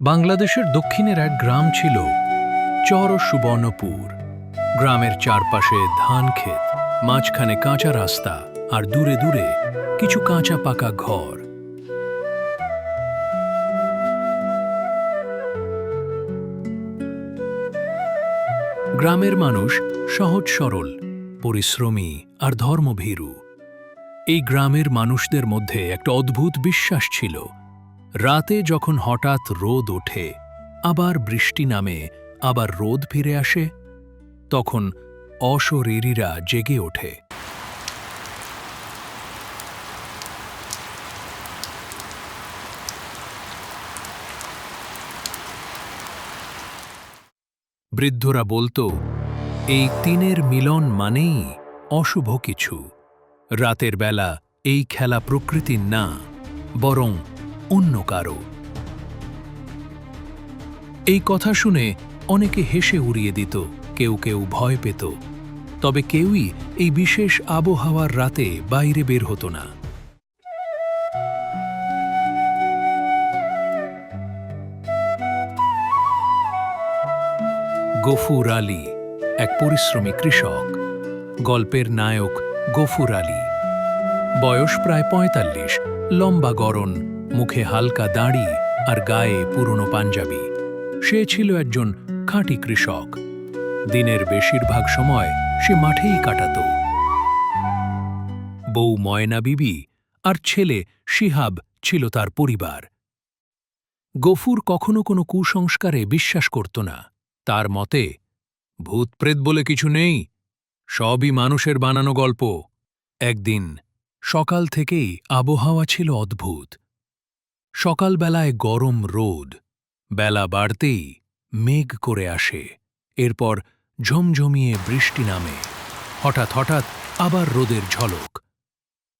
বাংলাদেশের দক্ষিণের এক গ্রাম ছিল চর সুবর্ণপুর। গ্রামের চারপাশে ধান ক্ষেত, মাঝখানে কাঁচা রাস্তা আর দূরে দূরে কিছু কাঁচা পাকা ঘর। গ্রামের মানুষ সহজ সরল, পরিশ্রমী আর ধর্মভীরু। এই গ্রামের মানুষদের মধ্যে একটা অদ্ভুত বিশ্বাস ছিল। রাতে যখন হঠাৎ রোদ ওঠে, আবার বৃষ্টি নামে, আবার রোদ ফিরে আসে, তখন অশরীরীরা জেগে ওঠে। বৃদ্ধরা বলতো, এই তিনের মিলন মানেই অশুভ কিছু। রাতের বেলা এই খেলা প্রকৃতির না, বরং অন্য কারও। এই কথা শুনে অনেকে হেসে উড়িয়ে দিত, কেউ কেউ ভয় পেত। তবে কেউই এই বিশেষ আবহাওয়ার রাতে বাইরে বের হতো না। গফুর আলী, এক পরিশ্রমী কৃষক। গল্পের নায়ক গফুর আলী। বয়স প্রায় পঁয়তাল্লিশ, লম্বা গরন মুখে হালকা দাড়ি আর গায়ে পুরনো পাঞ্জাবি। সে ছিল একজন খাঁটি কৃষক। দিনের বেশিরভাগ সময় সে মাঠেই কাটাত। বউ ময়না বিবি আর ছেলে শিহাব ছিল তার পরিবার। গফুর কখনো কোনো কুসংস্কারে বিশ্বাস করত না। তার মতে, ভূতপ্রেত বলে কিছু নেই, সবই মানুষের বানানো গল্প। একদিন সকাল থেকেই আবহাওয়া ছিল অদ্ভুত। সকালবেলায় গরম রোদ, বেলা বাড়তেই মেঘ করে আসে, এরপর ঝমঝমিয়ে বৃষ্টি নামে, হঠাৎ হঠাৎ আবার রোদের ঝলক।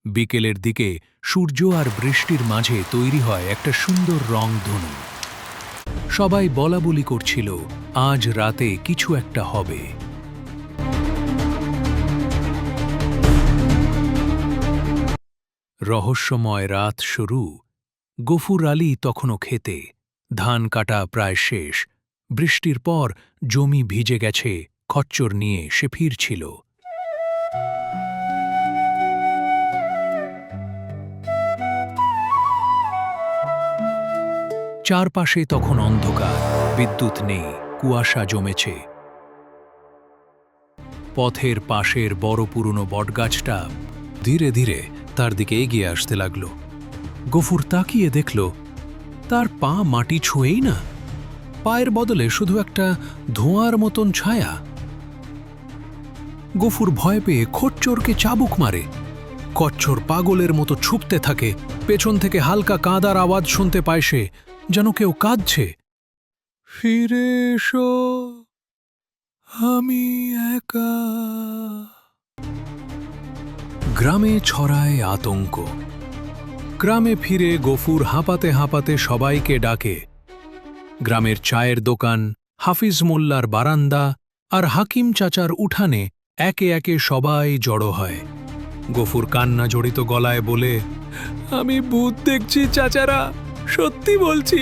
বিকেলের দিকে সূর্য আর বৃষ্টির মাঝে তৈরি হয় একটা সুন্দর রং রংধনু সবাই বলাবলি করছিল, আজ রাতে কিছু একটা হবে। রহস্যময় রাত শুরু। গফুর আলী তখনও খেতে ধান কাটা প্রায় শেষ, বৃষ্টির পর জমি ভিজে গেছে, খচ্চর নিয়ে সে ফিরছিল চারপাশে তখন অন্ধকার, বিদ্যুৎ নেই, কুয়াশা জমেছে। পথের পাশের বড় পুরনো বটগাছটা ধীরে ধীরে তার দিকে এগিয়ে আসতে লাগল। গফুর তাকিয়ে দেখল, তার পা মাটি ছুঁয়েই না, পায়ের বদলে শুধু একটা ধোঁয়ার মতন ছায়া। গফুর ভয় পেয়ে খচ্চরকে চাবুক মারে, কচ্ছর পাগলের মতো ছুপতে থাকে, পেছন থেকে হালকা কাঁদার আওয়াজ শুনতে পায় সে, যেন কেউ কাঁদছে। ফিরে এসো, আমি একা। গ্রামে ছড়ায় আতঙ্ক। গ্রামে ফিরে গফুর হাঁপাতে হাঁপাতে সবাইকে ডাকে। গ্রামের চায়ের দোকান, হাফিজ মোল্লার বারান্দা আর হাকিম চাচার উঠানে একে একে সবাই জড়ো হয়। গফুর কান্না জড়িত গলায় বলে, আমি ভূত দেখছি চাচারা, সত্যি বলছি।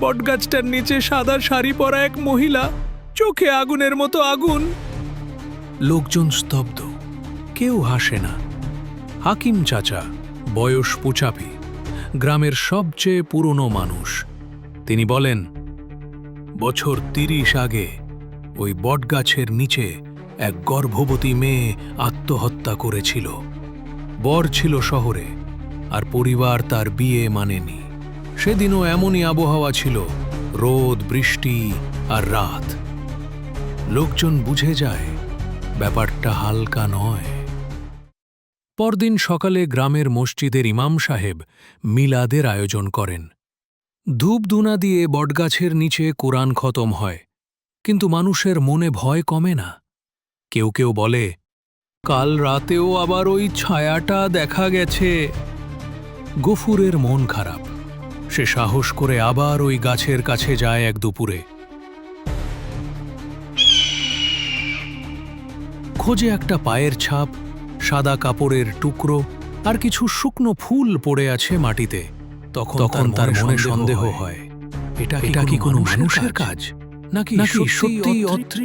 বটগাছটার নিচে সাদা শাড়ি পরা এক মহিলা, চোখে আগুনের মতো আগুন। লোকজন স্তব্ধ, কেউ হাসে না। হাকিম চাচা বয়স পুচাপি গ্রামের সবচেয়ে পুরনো মানুষ। তিনি বলেন, বছর তিরিশ আগে ওই বটগাছের নিচে এক গর্ভবতী মেয়ে আত্মহত্যা করেছিল। বর ছিল শহরে, আর পরিবার তার বিয়ে মানেনি। সেদিনও এমনই আবহাওয়া ছিল, রোদ, বৃষ্টি আর রাত। লোকজন বুঝে যায়, ব্যাপারটা হালকা নয়। পরদিন সকালে গ্রামের মসজিদের ইমাম সাহেব মিলাদের আয়োজন করেন। ধূপধুনা দিয়ে বটগাছের নিচে কোরআন খতম হয়, কিন্তু মানুষের মনে ভয় কমে না। কেউ কেউ বলে, কাল রাতেও আবার ওই ছায়াটা দেখা গেছে। গফুরের মন খারাপ। সে সাহস করে আবার ওই গাছের কাছে যায় এক দুপুরে। খোঁজে একটা পায়ের ছাপ সাদা কাপড়ের টুকরো আর কিছু শুকনো ফুল পড়ে আছে মাটিতে। তখন তখন তার মনে সন্দেহ হয়। এটা এটা কি কোনো মানুষের কাজ? নাকি সত্যি অত্রি